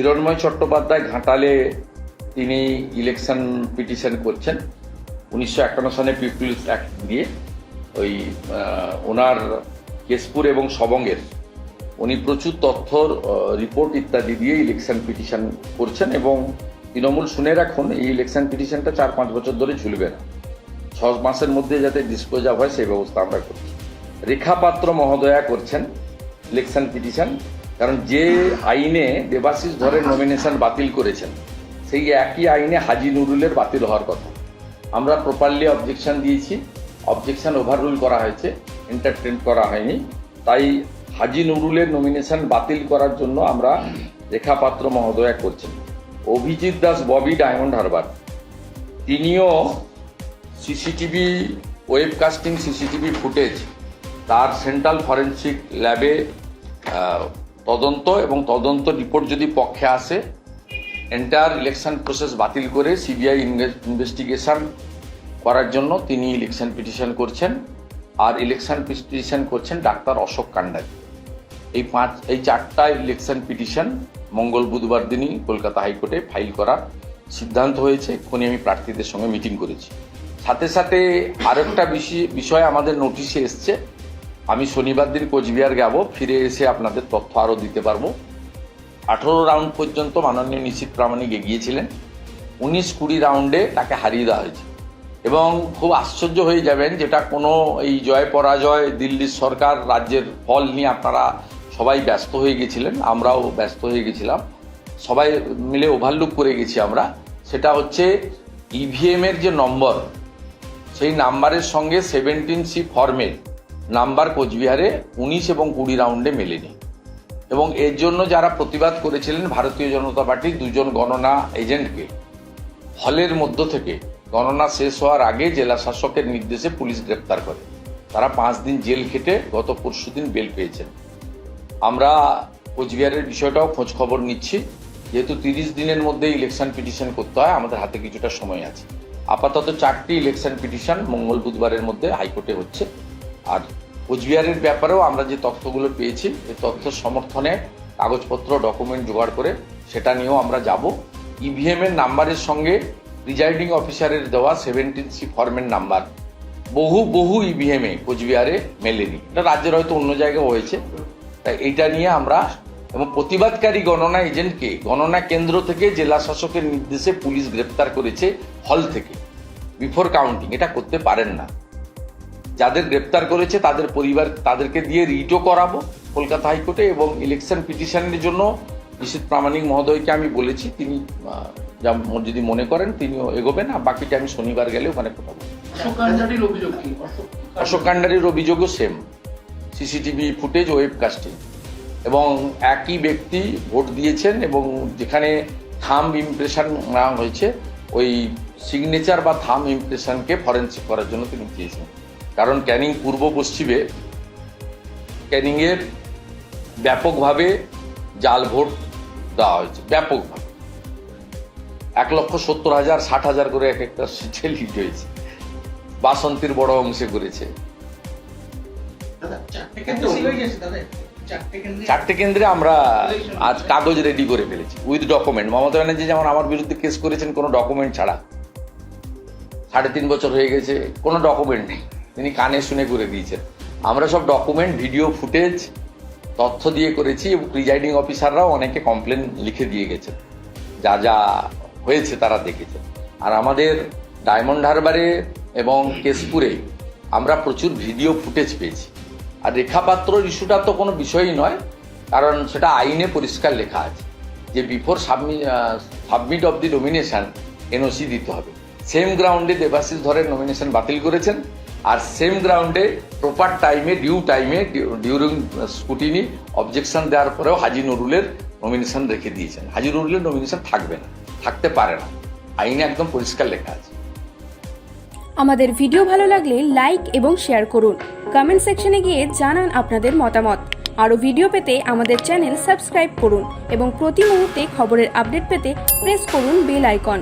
হিরণময় চট্টোপাধ্যায় ঘাটালে তিনি election petition করছেন। উনিশশো একান্ন সালে পিপুলস অ্যাক্ট দিয়ে ওই ওনার কেশপুর এবং সবঙ্গের উনি প্রচুর তথ্যর রিপোর্ট ইত্যাদি দিয়ে ইলেকশন পিটিশন করছেন এবং তৃণমূল শুনে রাখুন, এই ইলেকশন পিটিশনটা চার পাঁচ বছর ধরে ঝুলবে না। ছ মাসের মধ্যে যাতে ডিসপোজ অফ হয় সেই ব্যবস্থা আমরা করছি। রেখা পাত্র মহোদয়া করছেন ইলেকশন পিটিশন কারণ যে আইনে দেবাশিস ধরের নমিনেশন বাতিল করেছেন, সেই একই আইনে হাজি নুরুলের বাতিল হওয়ার কথা। আমরা প্রপারলি অবজেকশন দিয়েছি অবজেকশন ওভাররুল করা হয়েছে এন্টারটেন করা হয়নি। তাই হাজি নুরুলের নমিনেশন বাতিল করার জন্য আমরা রেখা পাত্র মহোদয়া করছেন। অভিজিৎ দাস, ববি ডায়মন্ড হারবার, তিনিও সিসিটিভি ওয়েবকাস্টিং সিসিটিভি ফুটেজ, তার সেন্ট্রাল ফরেন্সিক ল্যাবে তদন্ত এবং তদন্ত রিপোর্ট যদি পক্ষে আসে এন্টায়ার ইলেকশন প্রসেস বাতিল করে সিবিআই ইনভেস্টিগেশন করার জন্য তিনি ইলেকশন পিটিশন করছেন। আর ইলেকশন পিটিশন করছেন ডাক্তার অশোক কান্ডারি। এই পাঁচ, এই চারটা ইলেকশন পিটিশন মঙ্গল বুধবার দিনই কলকাতা হাইকোর্টে ফাইল করার সিদ্ধান্ত হয়েছে। এক্ষুনি আমি প্রার্থীদের সঙ্গে মিটিং করেছি। সাথে সাথে আরেকটা বিষয় বিষয় আমাদের নোটিশে এসছে। আমি শনিবার দিন কোচবিহার যাব, ফিরে এসে আপনাদের তথ্য আরও দিতে পারব। আঠেরো রাউন্ড পর্যন্ত মাননীয় নিশ্চিত প্রামাণিক এগিয়েছিলেন। উনিশ কুড়ি রাউন্ডে তাকে হারিয়ে দেওয়া হয়েছে। এবং খুব আশ্চর্য হয়ে যাবেন যেটা কোনো এই জয় পরাজয়, দিল্লির সরকার, রাজ্যের ফল নিয়ে আপনারা সবাই ব্যস্ত হয়ে গেছিলেন, আমরাও ব্যস্ত হয়ে গেছিলাম। সবাই মিলে ওভারলুক করে গেছি আমরা। সেটা হচ্ছে ইভিএমের যে নম্বর, সেই নাম্বারের সঙ্গে সেভেন্টিন সি ফর্মের নাম্বার কোচবিহারে উনিশ এবং কুড়ি রাউন্ডে মেলেনি। এবং এর জন্য যারা প্রতিবাদ করেছিলেন ভারতীয় জনতা পার্টির দুজন গণনা এজেন্টকে, হলের মধ্য থেকে গণনা শেষ হওয়ার আগে জেলা শাসকের নির্দেশে পুলিশ গ্রেপ্তার করে। তারা পাঁচ দিন জেল খেটে গত পরশুদিন বেল পেয়েছেন। আমরা কোচবিহারের বিষয়টাও খোঁজ খবর নিচ্ছি। যেহেতু তিরিশ দিনের মধ্যে ইলেকশন পিটিশন করতে হয়, আমাদের হাতে কিছুটা সময় আছে। আপাতত চারটি ইলেকশন পিটিশন মঙ্গল বুধবারের মধ্যে হাইকোর্টে হচ্ছে। আর কোচবিহারের ব্যাপারেও আমরা যে তথ্যগুলো পেয়েছি এই তথ্য সমর্থনে কাগজপত্র ডকুমেন্ট জোগাড় করে সেটা নিয়েও আমরা যাব। ইভিএম এর নাম্বারের সঙ্গে প্রিজাইডিং অফিসারের দেওয়া সেভেন্টিন সি ফর্মের নাম্বার। বহু বহু ইভিএমে কোচবিহারে মেলেনি। এটা রাজ্যের হয়তো অন্য জায়গায় হয়েছে। তাই এইটা নিয়ে আমরা এবং প্রতিবাদকারী গণনা এজেন্টকে গণনা কেন্দ্র থেকে জেলা শাসকের নির্দেশে পুলিশ গ্রেপ্তার করেছে হল থেকে। বিফোর কাউন্টিং এটা করতে পারেন না। যাদের গ্রেপ্তার করেছে তাদের পরিবার তাদেরকে দিয়ে রিটও করাবো কলকাতা হাইকোর্টে এবং ইলেকশন পিটিশনের জন্য নিশ্চিত প্রামাণিক মহোদয়কে আমি বলেছি তিনি যা যদি মনে করেন তিনিও এগোবেন আর বাকিটা আমি শনিবার গেলে ওখানে কথা বলব। অশোক কান্ডারির অভিযোগও same CCTV footage webcasting এবং একই ব্যক্তি ভোট দিয়েছেন এবং যেখানে থাম ইমপ্রেশন নেওয়া হয়েছে ওই সিগনেচার বা থাম ইমপ্রেশনকে ফরেন্সিক করার জন্য তিনি চেয়েছেন কারণ ক্যানিং পূর্ব পশ্চিমে ক্যানিংয়ের ব্যাপকভাবে জাল ভোট দেওয়া হয়েছে ব্যাপকভাবে। এক লক্ষ সত্তর হাজার ষাট হাজার করে এক একটা সিটে লিড হয়েছে বাসন্তীর বড় অংশে করেছে। চারটে কেন্দ্রে সিল হয়ে গেছে দাদা চারটে কেন্দ্রে। চারটে কেন্দ্রে আমরা আজ কাগজ রেডি করে ফেলেছি উইথ ডকুমেন্ট মমতা ব্যানার্জি যেমন আমার বিরুদ্ধে কেস করেছেন কোনো ডকুমেন্ট ছাড়া। সাড়ে তিন বছর হয়ে গেছে কোনো ডকুমেন্ট নেই। তিনি কানে শুনে করে দিয়েছেন। আমরা সব ডকুমেন্ট ভিডিও ফুটেজ তথ্য দিয়ে করেছি এবং প্রিজাইডিং অফিসাররাও অনেকে কমপ্লেন লিখে দিয়ে গেছেন। যা যা হয়েছে তারা দেখেছেন আর আমাদের ডায়মন্ড হারবারে এবং কেশপুরে আমরা প্রচুর ভিডিও ফুটেজ পেয়েছি। আর রেখাপাত্র ইস্যুটা তো কোনো বিষয়ই নয়, কারণ সেটা আইনে পরিষ্কার লেখা আছে যে before সাবমি submit of the nomination NOC দিতে হবে। সেম গ্রাউন্ডে দেবাশিস ধরের নমিনেশন বাতিল করেছেন। আর সেম গ্রাউন্ডে প্রপার টাইমে ডিউ টাইমে ডিউরিং স্কুটিনি অবজেকশন দেওয়ার পরেও হাজি নুরুলের নমিনেশন রেখে দিয়েছেন। হাজি নুরুলের নমিনেশন থাকবে না, থাকতে পারে না। আইনে একদম পরিষ্কার লেখা আছে। আমাদের ভিডিও ভালো লাগলে লাইক এবং শেয়ার করুন। কমেন্ট সেকশনে গিয়ে জানান আপনাদের মতামত। আরও ভিডিও পেতে আমাদের চ্যানেল সাবস্ক্রাইব করুন এবং প্রতি মুহূর্তে খবরের আপডেট পেতে প্রেস করুন বেল আইকন